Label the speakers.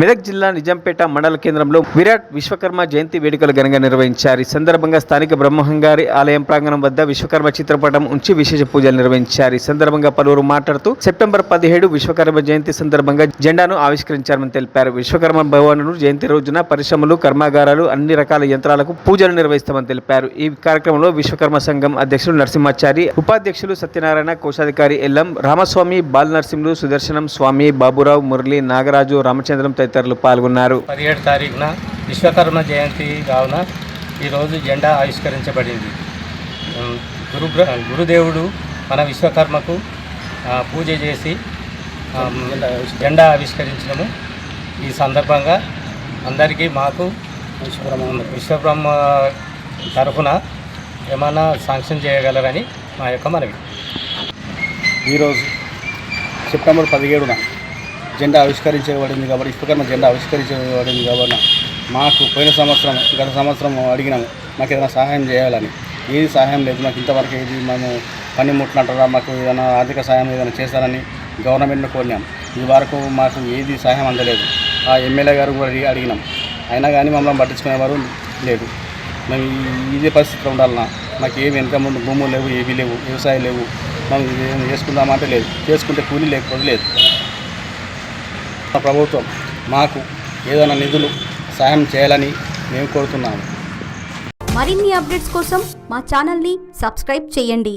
Speaker 1: మెదక్ జిల్లా నిజాంపేట మండల కేంద్రంలో విరాట్ విశ్వకర్మ జయంతి వేడుకలు ఘనంగా నిర్వహించారు. ఈ సందర్భంగా స్థానిక బ్రహ్మహంగారి ఆలయం ప్రాంగణం వద్ద విశ్వకర్మ చిత్రపటం ఉంచి విశేష పూజలు నిర్వహించారు. ఈ సందర్భంగా పలువురు మాట్లాడుతూ సెప్టెంబర్ పదిహేడు విశ్వకర్మ జయంతి సందర్భంగా జెండాను ఆవిష్కరించారని తెలిపారు. విశ్వకర్మ భవనులు జయంతి రోజున పరిశ్రమలు కర్మాగారాలు అన్ని రకాల యంత్రాలకు పూజలు నిర్వహిస్తామని తెలిపారు. ఈ కార్యక్రమంలో విశ్వకర్మ సంఘం అధ్యక్షులు నరసింహాచారి ఉపాధ్యక్షులు సత్యనారాయణ కోశాధికారి ఎల్లం రామస్వామి బాల నరసింహులు సుదర్శనం స్వామి బాబురావు మురళి నాగరాజు రామచంద్రం తదితరులు పాల్గొన్నారు.
Speaker 2: పదిహేడు తారీఖున విశ్వకర్మ జయంతి కావున ఈరోజు జెండా ఆవిష్కరించబడింది. గురు గురుదేవుడు మన విశ్వకర్మకు ఆ, పూజ చేసి జెండా ఆవిష్కరించడము ఈ సందర్భంగా అందరికీ మాకు విశ్వబ్రహ్మ. తరఫున ఏమైనా శాంక్షన్ చేయగలరని మా యొక్క మనవి.
Speaker 3: ఈరోజు సెప్టెంబర్ పదిహేడున జెండా ఆవిష్కరించబడింది కాబట్టి విశ్వకర్మ జెండా ఆవిష్కరించబడింది కాబట్టి మాకు పోయిన సంవత్సరం గత సంవత్సరం అడిగినాము మాకు ఏదైనా సహాయం చేయాలని. ఏది సహాయం లేదు మాకు ఇంతవరకు ఏది మేము పని ముట్లంటారా మాకు ఏదైనా ఆర్థిక సహాయం ఏదైనా చేస్తారని గవర్నమెంట్ను కోరినాం. ఇది వరకు మాకు ఏది సహాయం అందలేదు. ఆ ఎమ్మెల్యే గారు కూడా అడిగినాం. అయినా కానీ మమ్మల్ని పట్టించుకునేవారు లేదు. మేము ఇదే పరిస్థితిలో ఉండాలన్నా మాకు ఏమి వెనక ముందు భూములు లేవు ఏవి లేవు వ్యవసాయం లేవు మనం చేసుకుందామంటే లేదు. చేసుకుంటే కూలీ లేకపోతే లేదు. ప్రభుత్వం మాకు ఏదైనా నిధులు సాయం చేయాలని మేము కోరుతున్నాము.
Speaker 4: మరిన్ని అప్డేట్స్ కోసం మా ఛానల్ని సబ్స్క్రైబ్ చేయండి.